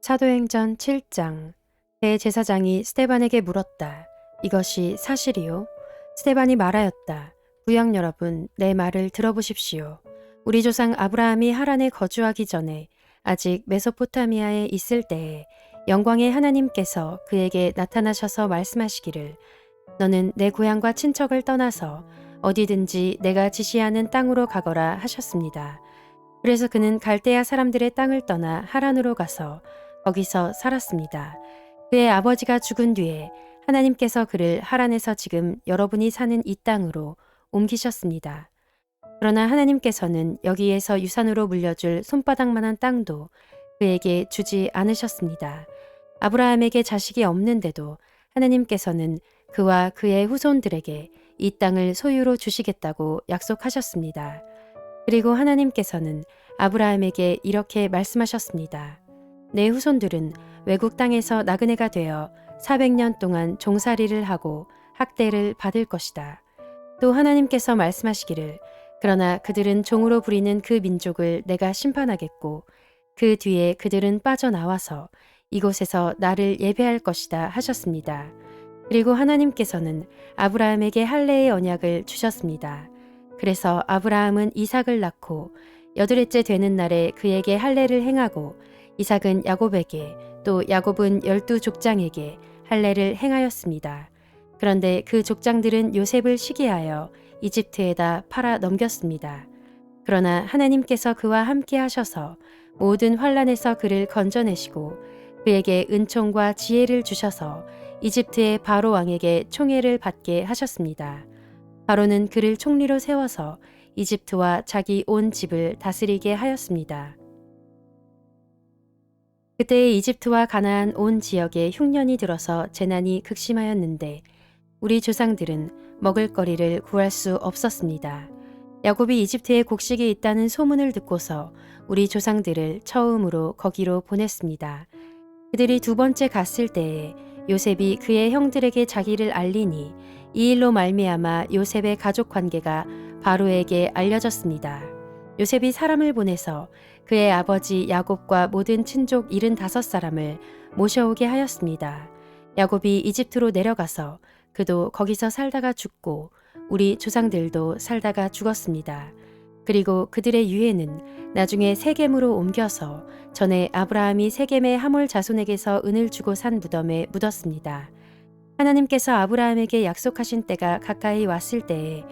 사도행전 7장 대제사장이 스테반에게 물었다. 이것이 사실이요? 스테반이 말하였다. 부양 여러분, 내 말을 들어보십시오. 우리 조상 아브라함이 하란에 거주하기 전에 아직 메소포타미아에 있을 때에 영광의 하나님께서 그에게 나타나셔서 말씀하시기를 너는 내 고향과 친척을 떠나서 어디든지 내가 지시하는 땅으로 가거라 하셨습니다. 그래서 그는 갈대아 사람들의 땅을 떠나 하란으로 가서 거기서 살았습니다. 그의 아버지가 죽은 뒤에 하나님께서 그를 하란에서 지금 여러분이 사는 이 땅으로 옮기셨습니다. 그러나 하나님께서는 여기에서 유산으로 물려줄 손바닥만한 땅도 그에게 주지 않으셨습니다. 아브라함에게 자식이 없는데도 하나님께서는 그와 그의 후손들에게 이 땅을 소유로 주시겠다고 약속하셨습니다. 그리고 하나님께서는 아브라함에게 이렇게 말씀하셨습니다. 내 후손들은 외국 땅에서 나그네가 되어 400년 동안 종살이를 하고 학대를 받을 것이다. 또 하나님께서 말씀하시기를 그러나 그들은 종으로 부리는 그 민족을 내가 심판하겠고 그 뒤에 그들은 빠져나와서 이곳에서 나를 예배할 것이다 하셨습니다. 그리고 하나님께서는 아브라함에게 할례의 언약을 주셨습니다. 그래서 아브라함은 이삭을 낳고 여드레째 되는 날에 그에게 할례를 행하고 이삭은 야곱에게 또 야곱은 열두 족장에게 할례를 행하였습니다. 그런데 그 족장들은 요셉을 시기하여 이집트에다 팔아 넘겼습니다. 그러나 하나님께서 그와 함께 하셔서 모든 환란에서 그를 건져내시고 그에게 은총과 지혜를 주셔서 이집트의 바로 왕에게 총애를 받게 하셨습니다. 바로는 그를 총리로 세워서 이집트와 자기 온 집을 다스리게 하였습니다. 그때 이집트와 가나안 온 지역에 흉년이 들어서 재난이 극심하였는데 우리 조상들은 먹을 거리를 구할 수 없었습니다. 야곱이 이집트에 곡식이 있다는 소문을 듣고서 우리 조상들을 처음으로 거기로 보냈습니다. 그들이 두 번째 갔을 때에 요셉이 그의 형들에게 자기를 알리니 이 일로 말미암아 요셉의 가족 관계가 바로에게 알려졌습니다. 요셉이 사람을 보내서 그의 아버지 야곱과 모든 친족 75사람을 모셔오게 하였습니다. 야곱이 이집트로 내려가서 그도 거기서 살다가 죽고 우리 조상들도 살다가 죽었습니다. 그리고 그들의 유해는 나중에 세겜으로 옮겨서 전에 아브라함이 세겜의 하몰 자손에게서 은을 주고 산 무덤에 묻었습니다. 하나님께서 아브라함에게 약속하신 때가 가까이 왔을 때에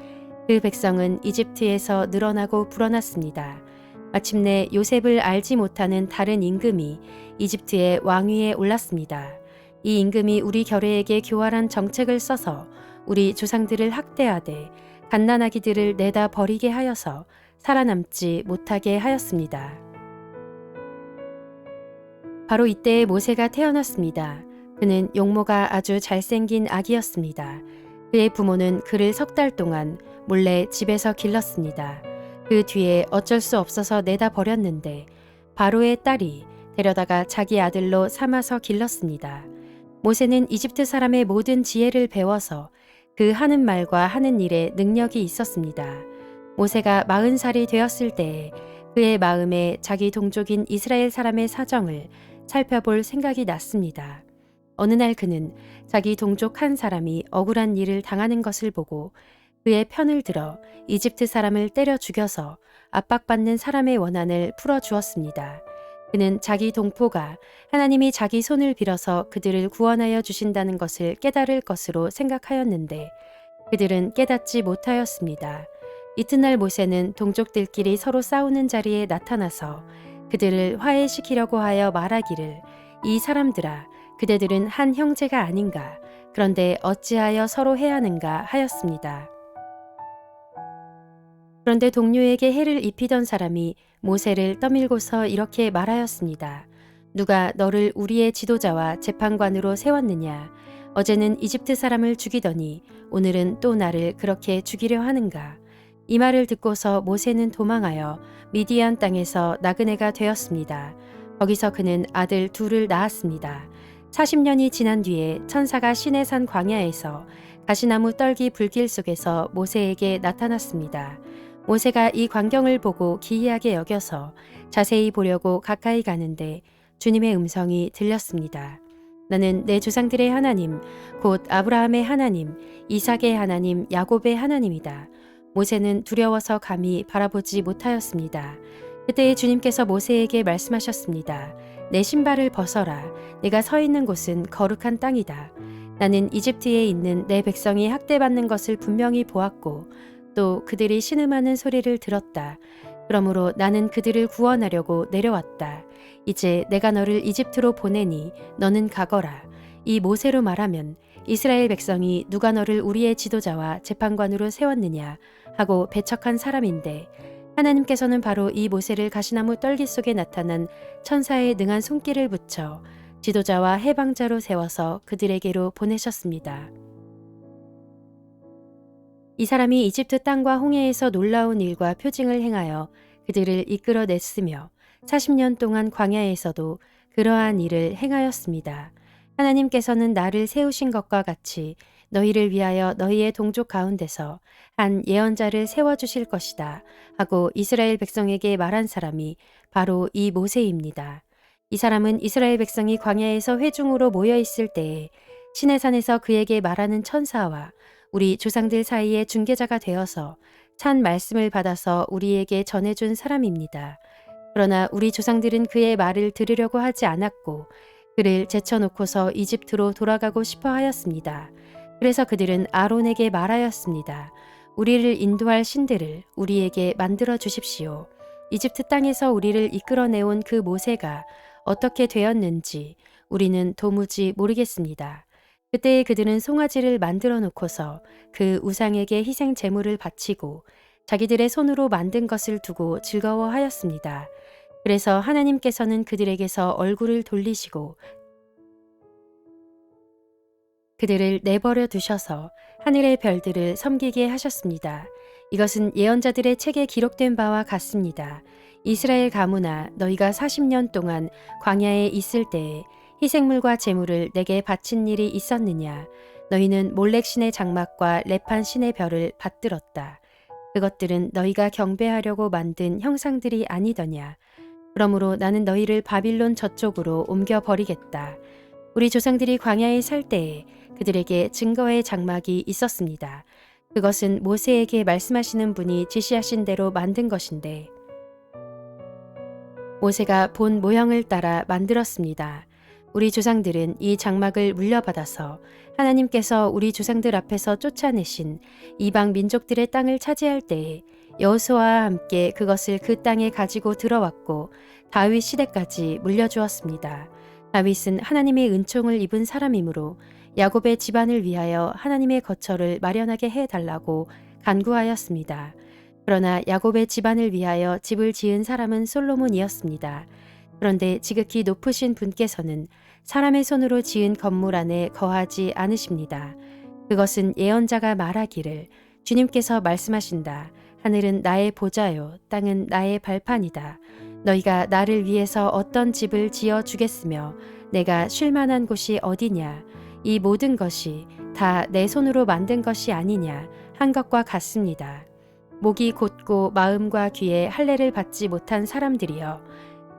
그 백성은 이집트에서 늘어나고 불어났습니다. 마침내 요셉을 알지 못하는 다른 임금이 이집트의 왕위에 올랐습니다. 이 임금이 우리 결례에게 교활한 정책을 써서 우리 조상들을 학대하되 갓난아기들을 내다 버리게 하여서 살아남지 못하게 하였습니다. 바로 이때에 모세가 태어났습니다. 그는 용모가 아주 잘생긴 아기였습니다. 그의 부모는 그를 석 달 동안 몰래 집에서 길렀습니다. 그 뒤에 어쩔 수 없어서 내다 버렸는데 바로의 딸이 데려다가 자기 아들로 삼아서 길렀습니다. 모세는 이집트 사람의 모든 지혜를 배워서 그 하는 말과 하는 일에 능력이 있었습니다. 모세가 마흔 살이 되었을 때에 그의 마음에 자기 동족인 이스라엘 사람의 사정을 살펴볼 생각이 났습니다. 어느 날 그는 자기 동족 한 사람이 억울한 일을 당하는 것을 보고 그의 편을 들어 이집트 사람을 때려 죽여서 압박받는 사람의 원한을 풀어 주었습니다. 그는 자기 동포가 하나님이 자기 손을 빌어서 그들을 구원하여 주신다는 것을 깨달을 것으로 생각하였는데 그들은 깨닫지 못하였습니다. 이튿날 모세는 동족들끼리 서로 싸우는 자리에 나타나서 그들을 화해시키려고 하여 말하기를 이 사람들아 그대들은 한 형제가 아닌가 그런데 어찌하여 서로 해하는가 하였습니다. 그런데 동료에게 해를 입히던 사람이 모세를 떠밀고서 이렇게 말하였습니다. 누가 너를 우리의 지도자와 재판관으로 세웠느냐? 어제는 이집트 사람을 죽이더니 오늘은 또 나를 그렇게 죽이려 하는가? 이 말을 듣고서 모세는 도망하여 미디안 땅에서 나그네가 되었습니다. 거기서 그는 아들 둘을 낳았습니다. 40년이 지난 뒤에 천사가 시내산 광야에서 가시나무 떨기 불길 속에서 모세에게 나타났습니다. 모세가 이 광경을 보고 기이하게 여겨서 자세히 보려고 가까이 가는데 주님의 음성이 들렸습니다. 나는 내 조상들의 하나님, 곧 아브라함의 하나님, 이삭의 하나님, 야곱의 하나님이다. 모세는 두려워서 감히 바라보지 못하였습니다. 그때 주님께서 모세에게 말씀하셨습니다. 내 신발을 벗어라. 내가 서 있는 곳은 거룩한 땅이다. 나는 이집트에 있는 내 백성이 학대받는 것을 분명히 보았고 또 그들이 신음하는 소리를 들었다. 그러므로 나는 그들을 구원하려고 내려왔다. 이제 내가 너를 이집트로 보내니 너는 가거라. 이 모세로 말하면 이스라엘 백성이 누가 너를 우리의 지도자와 재판관으로 세웠느냐 하고 배척한 사람인데 하나님께서는 바로 이 모세를 가시나무 떨기 속에 나타난 천사의 능한 손길을 붙여 지도자와 해방자로 세워서 그들에게로 보내셨습니다. 이 사람이 이집트 땅과 홍해에서 놀라운 일과 표징을 행하여 그들을 이끌어냈으며 40년 동안 광야에서도 그러한 일을 행하였습니다. 하나님께서는 나를 세우신 것과 같이 너희를 위하여 너희의 동족 가운데서 한 예언자를 세워주실 것이다 하고 이스라엘 백성에게 말한 사람이 바로 이 모세입니다. 이 사람은 이스라엘 백성이 광야에서 회중으로 모여 있을 때에 시내산에서 그에게 말하는 천사와 우리 조상들 사이의 중개자가 되어서 찬 말씀을 받아서 우리에게 전해준 사람입니다. 그러나 우리 조상들은 그의 말을 들으려고 하지 않았고 그를 제쳐놓고서 이집트로 돌아가고 싶어 하였습니다. 그래서 그들은 아론에게 말하였습니다. 우리를 인도할 신들을 우리에게 만들어 주십시오. 이집트 땅에서 우리를 이끌어내온 그 모세가 어떻게 되었는지 우리는 도무지 모르겠습니다. 그때 그들은 송아지를 만들어 놓고서 그 우상에게 희생 제물을 바치고 자기들의 손으로 만든 것을 두고 즐거워하였습니다. 그래서 하나님께서는 그들에게서 얼굴을 돌리시고 그들을 내버려 두셔서 하늘의 별들을 섬기게 하셨습니다. 이것은 예언자들의 책에 기록된 바와 같습니다. 이스라엘 가문아 너희가 40년 동안 광야에 있을 때에 희생물과 제물을 내게 바친 일이 있었느냐 너희는 몰렉 신의 장막과 레판 신의 별을 받들었다. 그것들은 너희가 경배하려고 만든 형상들이 아니더냐. 그러므로 나는 너희를 바빌론 저쪽으로 옮겨 버리겠다. 우리 조상들이 광야에 살 때에 그들에게 증거의 장막이 있었습니다. 그것은 모세에게 말씀하시는 분이 지시하신 대로 만든 것인데 모세가 본 모형을 따라 만들었습니다. 우리 조상들은 이 장막을 물려받아서 하나님께서 우리 조상들 앞에서 쫓아내신 이방 민족들의 땅을 차지할 때에 여호수아와 함께 그것을 그 땅에 가지고 들어왔고 다윗 시대까지 물려주었습니다. 다윗은 하나님의 은총을 입은 사람이므로 야곱의 집안을 위하여 하나님의 거처를 마련하게 해 달라고 간구하였습니다. 그러나 야곱의 집안을 위하여 집을 지은 사람은 솔로몬이었습니다. 그런데 지극히 높으신 분께서는 사람의 손으로 지은 건물 안에 거하지 않으십니다. 그것은 예언자가 말하기를 주님께서 말씀하신다. 하늘은 나의 보좌요, 땅은 나의 발판이다. 너희가 나를 위해서 어떤 집을 지어 주겠으며 내가 쉴 만한 곳이 어디냐? 이 모든 것이 다 내 손으로 만든 것이 아니냐 한 것과 같습니다. 목이 곧고 마음과 귀에 할례를 받지 못한 사람들이여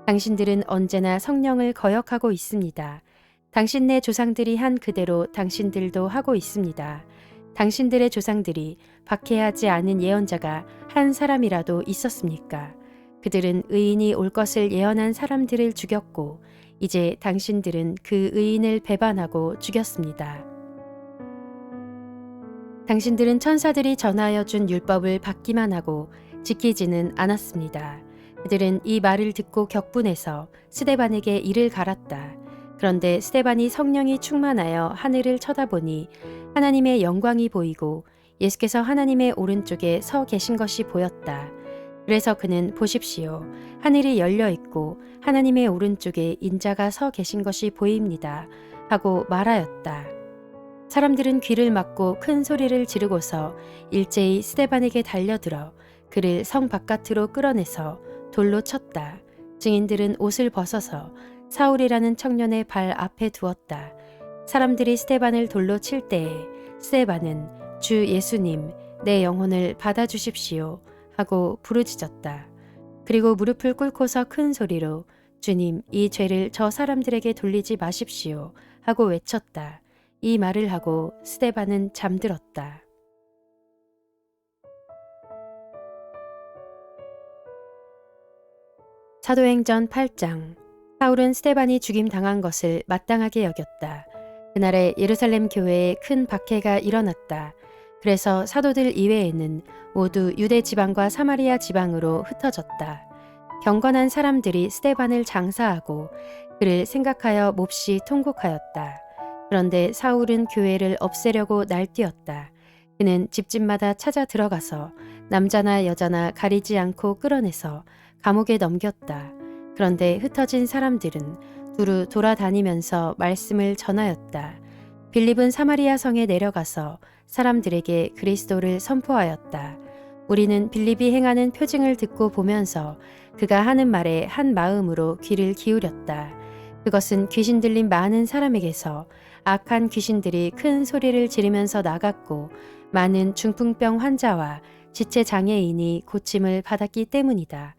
당신들은 언제나 성령을 거역하고 있습니다. 당신네 조상들이 한 그대로 당신들도 하고 있습니다. 당신들의 조상들이 박해하지 않은 예언자가 한 사람이라도 있었습니까? 그들은 의인이 올 것을 예언한 사람들을 죽였고 이제 당신들은 그 의인을 배반하고 죽였습니다. 당신들은 천사들이 전하여 준 율법을 받기만 하고 지키지는 않았습니다. 그들은 이 말을 듣고 격분해서 스데반에게 이를 갈았다. 그런데 스데반이 성령이 충만하여 하늘을 쳐다보니 하나님의 영광이 보이고 예수께서 하나님의 오른쪽에 서 계신 것이 보였다. 그래서 그는 보십시오. 하늘이 열려 있고 하나님의 오른쪽에 인자가 서 계신 것이 보입니다. 하고 말하였다. 사람들은 귀를 막고 큰 소리를 지르고서 일제히 스데반에게 달려들어 그를 성 바깥으로 끌어내서 돌로 쳤다. 증인들은 옷을 벗어서 사울이라는 청년의 발 앞에 두었다. 사람들이 스테반을 돌로 칠 때에 스테반은 주 예수님, 내 영혼을 받아주십시오 하고 부르짖었다. 그리고 무릎을 꿇고서 큰 소리로 주님, 이 죄를 저 사람들에게 돌리지 마십시오. 하고 외쳤다. 이 말을 하고 스테반은 잠들었다. 사도행전 8장 사울은 스테반이 죽임 당한 것을 마땅하게 여겼다. 그날에 예루살렘 교회에 큰 박해가 일어났다. 그래서 사도들 이외에는 모두 유대 지방과 사마리아 지방으로 흩어졌다. 경건한 사람들이 스테반을 장사하고 그를 생각하여 몹시 통곡하였다. 그런데 사울은 교회를 없애려고 날뛰었다. 그는 집집마다 찾아 들어가서 남자나 여자나 가리지 않고 끌어내서 감옥에 넘겼다. 그런데 흩어진 사람들은 두루 돌아다니면서 말씀을 전하였다. 빌립은 사마리아 성에 내려가서 사람들에게 그리스도를 선포하였다. 우리는 빌립이 행하는 표징을 듣고 보면서 그가 하는 말에 한 마음으로 귀를 기울였다. 그것은 귀신 들린 많은 사람에게서 악한 귀신들이 큰 소리를 지르면서 나갔고 많은 중풍병 환자와 지체 장애인이 고침을 받았기 때문이다.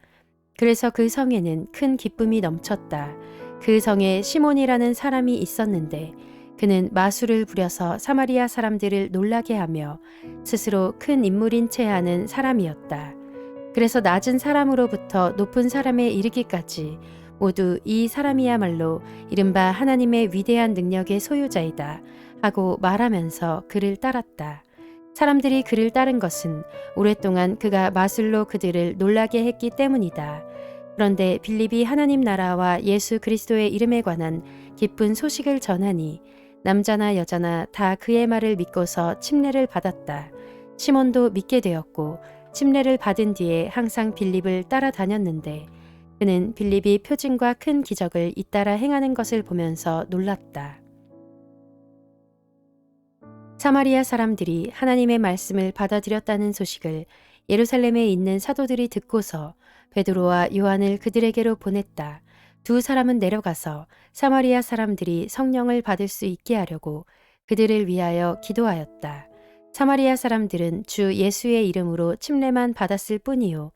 그래서 그 성에는 큰 기쁨이 넘쳤다. 그 성에 시몬이라는 사람이 있었는데 그는 마술을 부려서 사마리아 사람들을 놀라게 하며 스스로 큰 인물인 채 하는 사람이었다. 그래서 낮은 사람으로부터 높은 사람에 이르기까지 모두 이 사람이야말로 이른바 하나님의 위대한 능력의 소유자이다 하고 말하면서 그를 따랐다. 사람들이 그를 따른 것은 오랫동안 그가 마술로 그들을 놀라게 했기 때문이다. 그런데 빌립이 하나님 나라와 예수 그리스도의 이름에 관한 기쁜 소식을 전하니 남자나 여자나 다 그의 말을 믿고서 침례를 받았다. 시몬도 믿게 되었고 침례를 받은 뒤에 항상 빌립을 따라다녔는데 그는 빌립이 표징과 큰 기적을 잇따라 행하는 것을 보면서 놀랐다. 사마리아 사람들이 하나님의 말씀을 받아들였다는 소식을 예루살렘에 있는 사도들이 듣고서 베드로와 요한을 그들에게로 보냈다. 두 사람은 내려가서 사마리아 사람들이 성령을 받을 수 있게 하려고 그들을 위하여 기도하였다. 사마리아 사람들은 주 예수의 이름으로 침례만 받았을 뿐이요.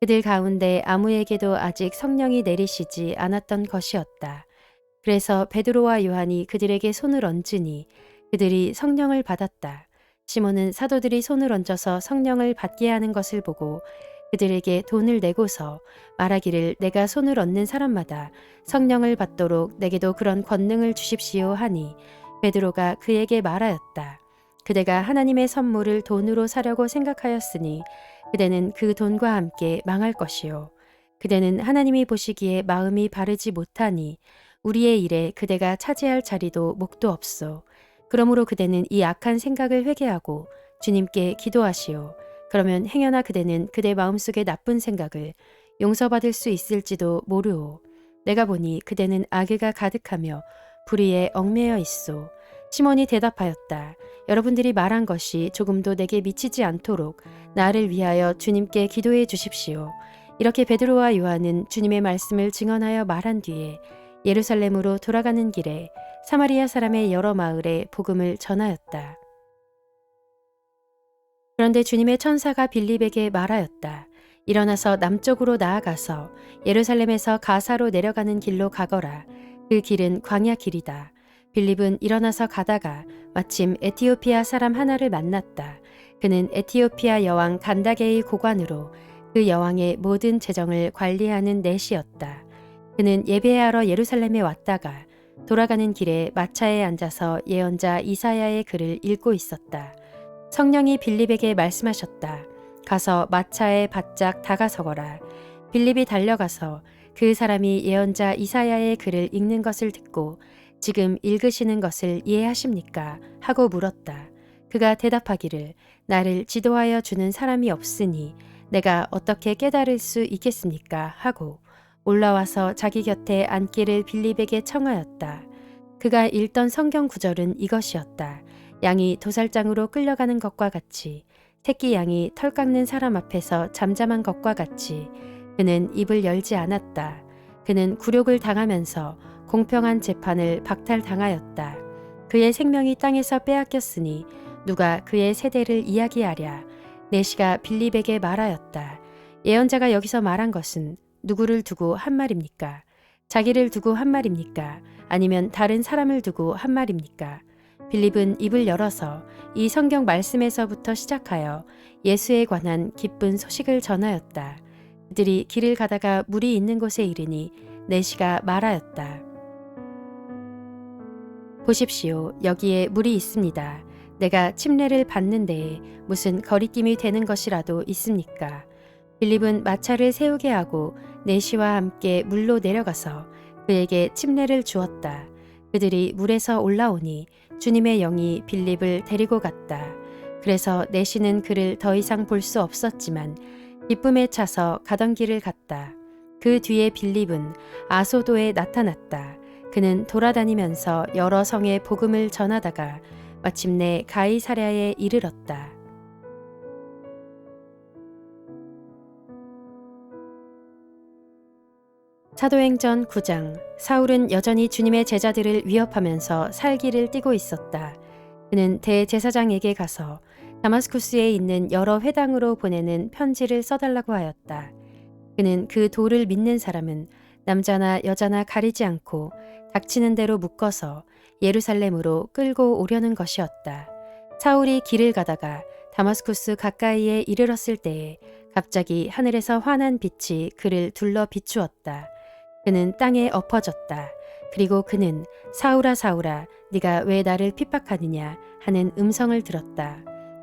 그들 가운데 아무에게도 아직 성령이 내리시지 않았던 것이었다. 그래서 베드로와 요한이 그들에게 손을 얹으니 그들이 성령을 받았다. 시몬은 사도들이 손을 얹어서 성령을 받게 하는 것을 보고 그들에게 돈을 내고서 말하기를 내가 손을 얹는 사람마다 성령을 받도록 내게도 그런 권능을 주십시오 하니 베드로가 그에게 말하였다. 그대가 하나님의 선물을 돈으로 사려고 생각하였으니 그대는 그 돈과 함께 망할 것이요. 그대는 하나님이 보시기에 마음이 바르지 못하니 우리의 일에 그대가 차지할 자리도 목도 없소. 그러므로 그대는 이 악한 생각을 회개하고 주님께 기도하시오. 그러면 행여나 그대는 그대 마음속의 나쁜 생각을 용서받을 수 있을지도 모르오. 내가 보니 그대는 악의가 가득하며 불의에 얽매여 있소. 시몬이 대답하였다. 여러분들이 말한 것이 조금도 내게 미치지 않도록 나를 위하여 주님께 기도해 주십시오. 이렇게 베드로와 요한은 주님의 말씀을 증언하여 말한 뒤에 예루살렘으로 돌아가는 길에 사마리아 사람의 여러 마을에 복음을 전하였다. 그런데 주님의 천사가 빌립에게 말하였다. 일어나서 남쪽으로 나아가서 예루살렘에서 가사로 내려가는 길로 가거라. 그 길은 광야 길이다. 빌립은 일어나서 가다가 마침 에티오피아 사람 하나를 만났다. 그는 에티오피아 여왕 간다게의 고관으로 그 여왕의 모든 재정을 관리하는 넷이었다. 그는 예배하러 예루살렘에 왔다가 돌아가는 길에 마차에 앉아서 예언자 이사야의 글을 읽고 있었다. 성령이 빌립에게 말씀하셨다. 가서 마차에 바짝 다가서거라. 빌립이 달려가서 그 사람이 예언자 이사야의 글을 읽는 것을 듣고 지금 읽으시는 것을 이해하십니까? 하고 물었다. 그가 대답하기를 나를 지도하여 주는 사람이 없으니 내가 어떻게 깨달을 수 있겠습니까? 하고 올라와서 자기 곁에 앉기를 빌립에게 청하였다. 그가 읽던 성경 구절은 이것이었다. 양이 도살장으로 끌려가는 것과 같이 새끼 양이 털 깎는 사람 앞에서 잠잠한 것과 같이 그는 입을 열지 않았다. 그는 굴욕을 당하면서 공평한 재판을 박탈당하였다. 그의 생명이 땅에서 빼앗겼으니 누가 그의 세대를 이야기하랴. 내시가 빌립에게 말하였다. 예언자가 여기서 말한 것은 누구를 두고 한 말입니까? 자기를 두고 한 말입니까? 아니면 다른 사람을 두고 한 말입니까? 빌립은 입을 열어서 이 성경 말씀에서부터 시작하여 예수에 관한 기쁜 소식을 전하였다. 그들이 길을 가다가 물이 있는 곳에 이르니 내시가 말하였다. 보십시오. 여기에 물이 있습니다. 내가 침례를 받는 데에 무슨 거리낌이 되는 것이라도 있습니까? 빌립은 마차를 세우게 하고 내시와 함께 물로 내려가서 그에게 침례를 주었다. 그들이 물에서 올라오니 주님의 영이 빌립을 데리고 갔다. 그래서 내시는 그를 더 이상 볼 수 없었지만 기쁨에 차서 가던 길을 갔다. 그 뒤에 빌립은 아소도에 나타났다. 그는 돌아다니면서 여러 성에 복음을 전하다가 마침내 가이사랴에 이르렀다. 사도행전 9장 사울은 여전히 주님의 제자들을 위협하면서 살기를 띠고 있었다. 그는 대제사장에게 가서 다마스쿠스에 있는 여러 회당으로 보내는 편지를 써달라고 하였다. 그는 그 도를 믿는 사람은 남자나 여자나 가리지 않고 닥치는 대로 묶어서 예루살렘으로 끌고 오려는 것이었다. 사울이 길을 가다가 다마스쿠스 가까이에 이르렀을 때에 갑자기 하늘에서 환한 빛이 그를 둘러 비추었다. 그는 땅에 엎어졌다. 그리고 그는 사울아 사울아 네가 왜 나를 핍박하느냐 하는 음성을 들었다.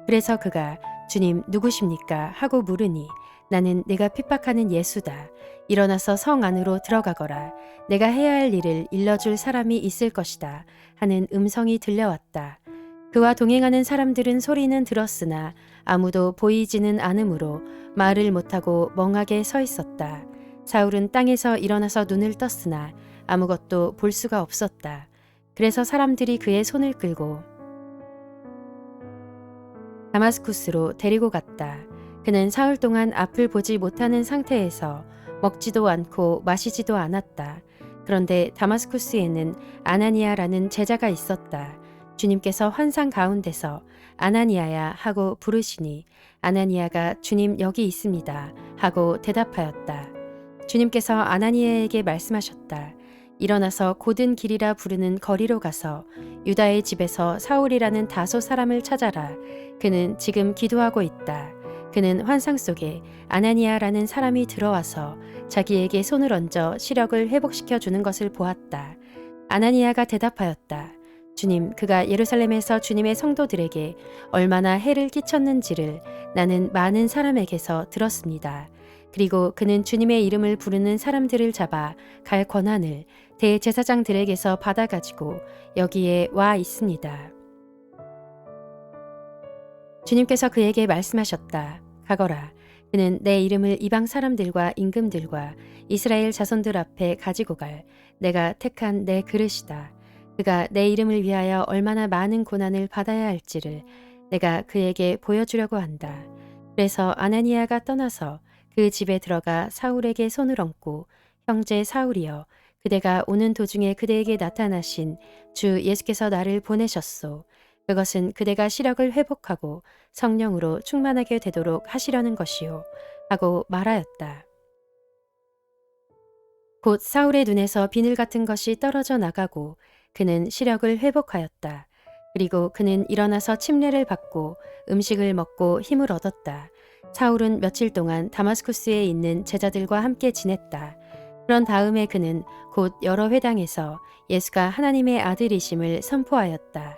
그래서 그가 주님 누구십니까 하고 물으니 나는 내가 핍박하는 예수다. 일어나서 성 안으로 들어가거라. 내가 해야 할 일을 일러줄 사람이 있을 것이다. 하는 음성이 들려왔다. 그와 동행하는 사람들은 소리는 들었으나 아무도 보이지는 않으므로 말을 못하고 멍하게 서 있었다. 사울은 땅에서 일어나서 눈을 떴으나 아무것도 볼 수가 없었다. 그래서 사람들이 그의 손을 끌고 다마스쿠스로 데리고 갔다. 그는 사흘 동안 앞을 보지 못하는 상태에서 먹지도 않고 마시지도 않았다. 그런데 다마스쿠스에는 아나니아라는 제자가 있었다. 주님께서 환상 가운데서 아나니아야 하고 부르시니 아나니아가 주님 여기 있습니다 하고 대답하였다. 주님께서 아나니아에게 말씀하셨다. 일어나서 고든 길이라 부르는 거리로 가서 유다의 집에서 사울이라는 다소 사람을 찾아라. 그는 지금 기도하고 있다. 그는 환상 속에 아나니아라는 사람이 들어와서 자기에게 손을 얹어 시력을 회복시켜 주는 것을 보았다. 아나니아가 대답하였다. 주님, 그가 예루살렘에서 주님의 성도들에게 얼마나 해를 끼쳤는지를 나는 많은 사람에게서 들었습니다. 그리고 그는 주님의 이름을 부르는 사람들을 잡아 갈 권한을 대제사장들에게서 받아가지고 여기에 와 있습니다. 주님께서 그에게 말씀하셨다. 가거라. 그는 내 이름을 이방 사람들과 임금들과 이스라엘 자손들 앞에 가지고 갈 내가 택한 내 그릇이다. 그가 내 이름을 위하여 얼마나 많은 고난을 받아야 할지를 내가 그에게 보여주려고 한다. 그래서 아나니아가 떠나서 그 집에 들어가 사울에게 손을 얹고 형제 사울이여 그대가 오는 도중에 그대에게 나타나신 주 예수께서 나를 보내셨소. 그것은 그대가 시력을 회복하고 성령으로 충만하게 되도록 하시려는 것이요. 하고 말하였다. 곧 사울의 눈에서 비늘 같은 것이 떨어져 나가고 그는 시력을 회복하였다. 그리고 그는 일어나서 침례를 받고 음식을 먹고 힘을 얻었다. 사울은 며칠 동안 다마스쿠스에 있는 제자들과 함께 지냈다. 그런 다음에 그는 곧 여러 회당에서 예수가 하나님의 아들이심을 선포하였다.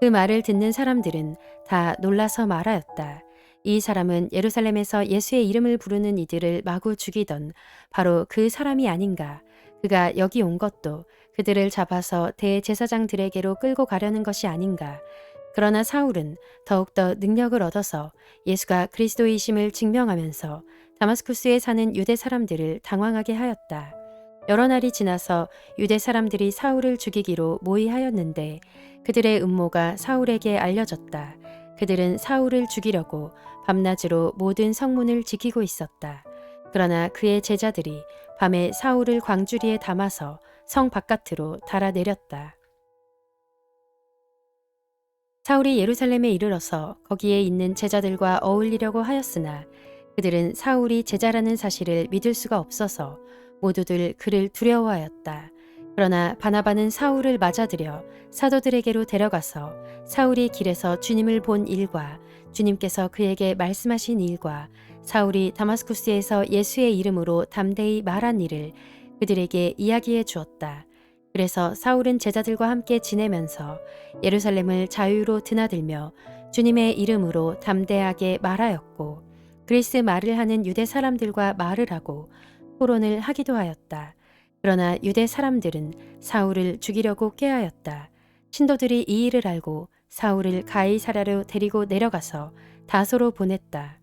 그 말을 듣는 사람들은 다 놀라서 말하였다. 이 사람은 예루살렘에서 예수의 이름을 부르는 이들을 마구 죽이던 바로 그 사람이 아닌가. 그가 여기 온 것도 그들을 잡아서 대제사장들에게로 끌고 가려는 것이 아닌가. 그러나 사울은 더욱더 능력을 얻어서 예수가 그리스도이심을 증명하면서 다마스쿠스에 사는 유대 사람들을 당황하게 하였다. 여러 날이 지나서 유대 사람들이 사울을 죽이기로 모의하였는데 그들의 음모가 사울에게 알려졌다. 그들은 사울을 죽이려고 밤낮으로 모든 성문을 지키고 있었다. 그러나 그의 제자들이 밤에 사울을 광주리에 담아서 성 바깥으로 달아내렸다. 사울이 예루살렘에 이르러서 거기에 있는 제자들과 어울리려고 하였으나 그들은 사울이 제자라는 사실을 믿을 수가 없어서 모두들 그를 두려워하였다. 그러나 바나바는 사울을 맞아들여 사도들에게로 데려가서 사울이 길에서 주님을 본 일과 주님께서 그에게 말씀하신 일과 사울이 다마스쿠스에서 예수의 이름으로 담대히 말한 일을 그들에게 이야기해 주었다. 그래서 사울은 제자들과 함께 지내면서 예루살렘을 자유로 드나들며 주님의 이름으로 담대하게 말하였고 그리스 말을 하는 유대 사람들과 말을 하고 토론을 하기도 하였다. 그러나 유대 사람들은 사울을 죽이려고 꾀하였다. 신도들이 이 일을 알고 사울을 가이사라로 데리고 내려가서 다소로 보냈다.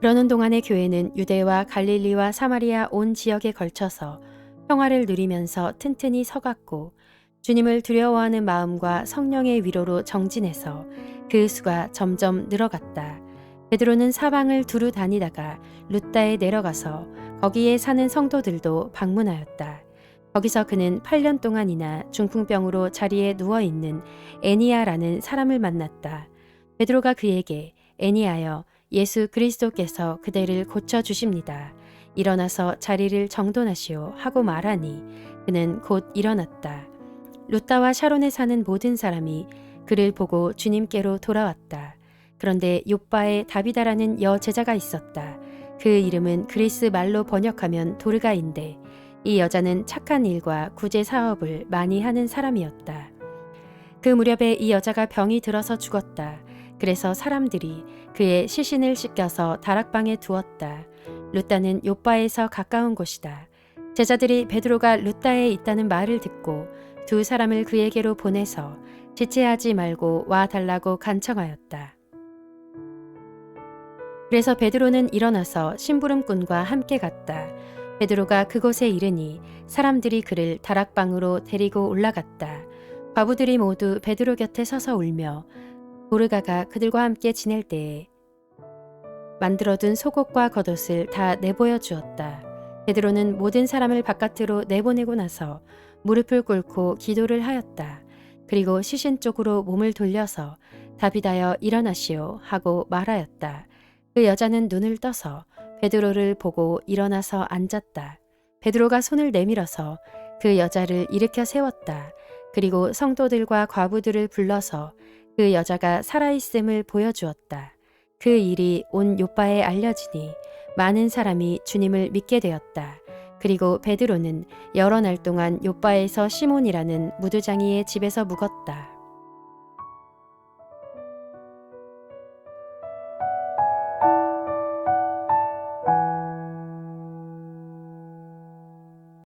그러는 동안의 교회는 유대와 갈릴리와 사마리아 온 지역에 걸쳐서 평화를 누리면서 튼튼히 서갔고 주님을 두려워하는 마음과 성령의 위로로 정진해서 그 수가 점점 늘어갔다. 베드로는 사방을 두루 다니다가 루따에 내려가서 거기에 사는 성도들도 방문하였다. 거기서 그는 8년 동안이나 중풍병으로 자리에 누워 있는 애니아라는 사람을 만났다. 베드로가 그에게 애니아여 예수 그리스도께서 그대를 고쳐 주십니다. 일어나서 자리를 정돈하시오 하고 말하니 그는 곧 일어났다. 루따와 샤론에 사는 모든 사람이 그를 보고 주님께로 돌아왔다. 그런데 요빠에 다비다라는 여 제자가 있었다. 그 이름은 그리스 말로 번역하면 도르가인데 이 여자는 착한 일과 구제 사업을 많이 하는 사람이었다. 그 무렵에 이 여자가 병이 들어서 죽었다. 그래서 사람들이 그의 시신을 씻겨서 다락방에 두었다. 루따는 요빠에서 가까운 곳이다. 제자들이 베드로가 루따에 있다는 말을 듣고 두 사람을 그에게로 보내서 지체하지 말고 와 달라고 간청하였다. 그래서 베드로는 일어나서 심부름꾼과 함께 갔다. 베드로가 그곳에 이르니 사람들이 그를 다락방으로 데리고 올라갔다. 과부들이 모두 베드로 곁에 서서 울며 도르가가 그들과 함께 지낼 때에 만들어둔 속옷과 겉옷을 다 내보여 주었다. 베드로는 모든 사람을 바깥으로 내보내고 나서 무릎을 꿇고 기도를 하였다. 그리고 시신 쪽으로 몸을 돌려서 다비다여 일어나시오 하고 말하였다. 그 여자는 눈을 떠서 베드로를 보고 일어나서 앉았다. 베드로가 손을 내밀어서 그 여자를 일으켜 세웠다. 그리고 성도들과 과부들을 불러서 그 여자가 살아있음을 보여주었다. 그 일이 온 요빠에 알려지니 많은 사람이 주님을 믿게 되었다. 그리고 베드로는 여러 날 동안 요빠에서 시몬이라는 무두장이의 집에서 묵었다.